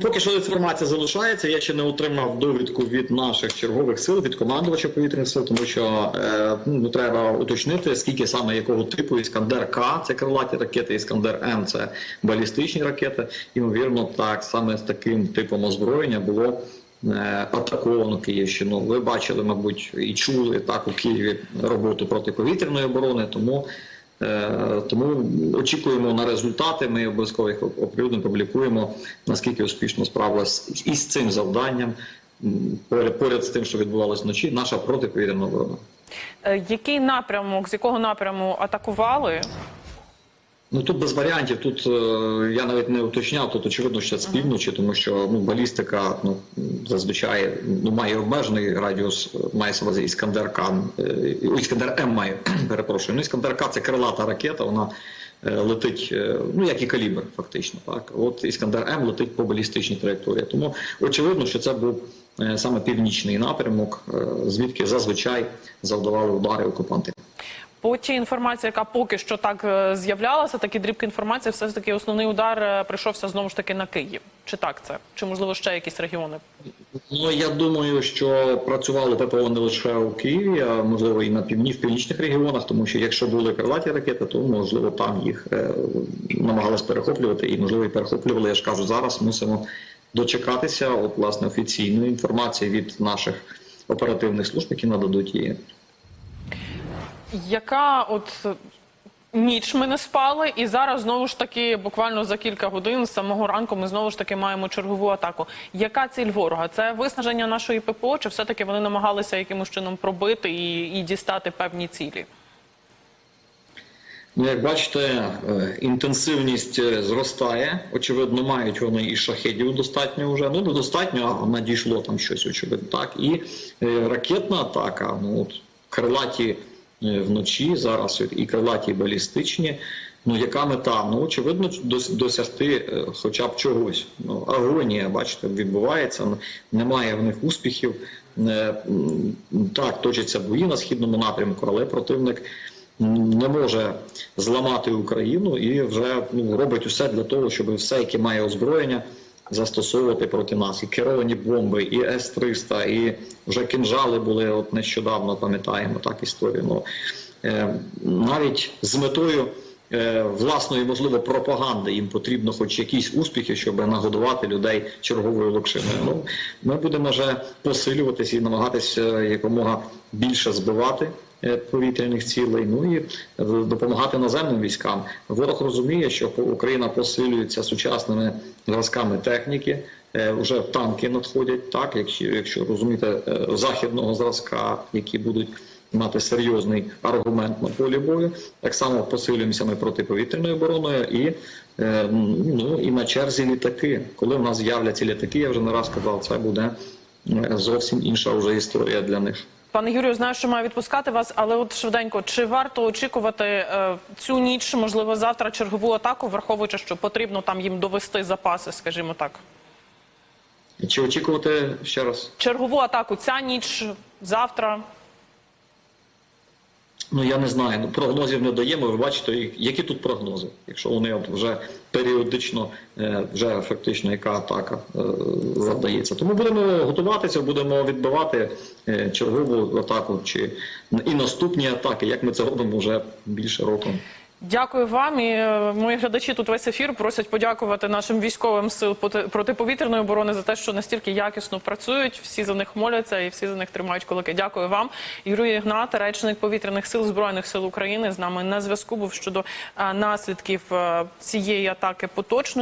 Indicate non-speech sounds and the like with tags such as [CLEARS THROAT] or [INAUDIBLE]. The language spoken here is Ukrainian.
Поки що інформація залишається. Я ще не отримав довідку від наших чергових сил, від командувача повітряних сил, тому що е, ну, треба уточнити, скільки саме якого типу Іскандер К це крилаті ракети, Іскандер М це балістичні ракети. Ймовірно, так саме з таким типом озброєння було. е, Атаковано Київщину. Ви бачили, мабуть, і чули так у Києві роботу протиповітряної оборони. Тому Тому очікуємо на результати. Ми обов'язково їх оприлюдно публікуємо, наскільки успішно справилась із цим завданням. Поряд, поряд з тим, що відбувалося вночі, наша протиповітряна оборона. Е, Який напрямок, з якого напряму атакували? Ну тут без варіантів. Тут е, я навіть не уточняв. Тут очевидно, що з півночі, тому що ну балістика ну зазвичай ну має обмежений радіус, е, має увазі Іскандер К, е, Іскандер М має [CLEARS THROAT] перепрошую. Ну Іскандер К це крилата ракета. Вона е, летить, е, ну як і калібр, фактично. Так, от Іскандер М летить по балістичній траєкторії. Тому очевидно, що це був е, саме північний напрямок, е, звідки зазвичай завдавали удари окупанти. По тій інформації, яка поки що так е, з'являлася, такі дрібки інформації, все ж таки основний удар е, прийшовся знову ж таки на Київ. Чи так це? Чи можливо ще якісь регіони? Ну я думаю, що працювало ППО не лише у Києві, а можливо і на півні в північних регіонах, тому що якщо були крилаті ракети, то можливо там їх е, намагались перехоплювати, і можливо і перехоплювали. Я ж кажу, зараз мусимо дочекатися от власне офіційної інформації від наших оперативних служб, які нададуть її. Яка от ніч ми не спали, і зараз знову ж таки, буквально за кілька годин з самого ранку, ми знову ж таки маємо чергову атаку. Яка ціль ворога? Це виснаження нашої ППО, чи все-таки вони намагалися якимось чином пробити і, і дістати певні цілі? Ну, як бачите, е, інтенсивність е, зростає. Очевидно, мають вони і шахедів достатньо вже. Ну, недостатньо, а надійшло там щось, очевидно. Так. І е, ракетна атака, ну от крилаті вночі, зараз і крилаті і балістичні. Ну, яка мета? Ну, очевидно, дос- досягти е, хоча б чогось. Ну, агонія, бачите, відбувається, немає в них успіхів. Е, Так, точаться бої на східному напрямку, але противник не може зламати Україну і вже ну, робить усе для того, щоб все, яке має озброєння, застосовувати проти нас. І керовані бомби, і С-300, і вже кинжали були от нещодавно, пам'ятаємо так історію. Ну, е, навіть з метою е, власної, можливо, пропаганди їм потрібно хоч якісь успіхи, щоб нагодувати людей черговою локшиною. Ну, ми будемо вже посилюватися і намагатися якомога більше збивати е, повітряних цілей, ну і е, допомагати наземним військам. Ворог розуміє, що Україна посилюється сучасними зразками техніки. Е, Вже танки надходять, так якщо, якщо розуміти е, західного зразка, які будуть мати серйозний аргумент на полі бою. Так само посилюємося ми протиповітряною обороною і, е, ну, і на черзі літаки. Коли в нас з'являться літаки, я вже не раз казав, це буде е, зовсім інша вже історія для них. Пане Юрію, знаю, що маю відпускати вас, але от швиденько, чи варто очікувати е, цю ніч, можливо, завтра чергову атаку, враховуючи, що потрібно там їм довести запаси, скажімо так. Чи очікувати ще раз? Чергову атаку ця ніч, завтра. Ну я не знаю. Ну прогнозів не даємо. Ви бачите, які тут прогнози, якщо вони от вже періодично, е, вже фактично яка атака е, завдається. Тому будемо готуватися, будемо відбивати е, чергову атаку чи і наступні атаки, як ми це робимо вже більше року. Дякую вам. І е, мої глядачі тут весь ефір просять подякувати нашим військовим сил поти- протиповітряної оборони за те, що настільки якісно працюють. Всі за них моляться і всі за них тримають кулаки. Дякую вам. Юрій Ігнат, речник повітряних сил збройних сил України, з нами на зв'язку був щодо е, наслідків е, цієї атаки поточної.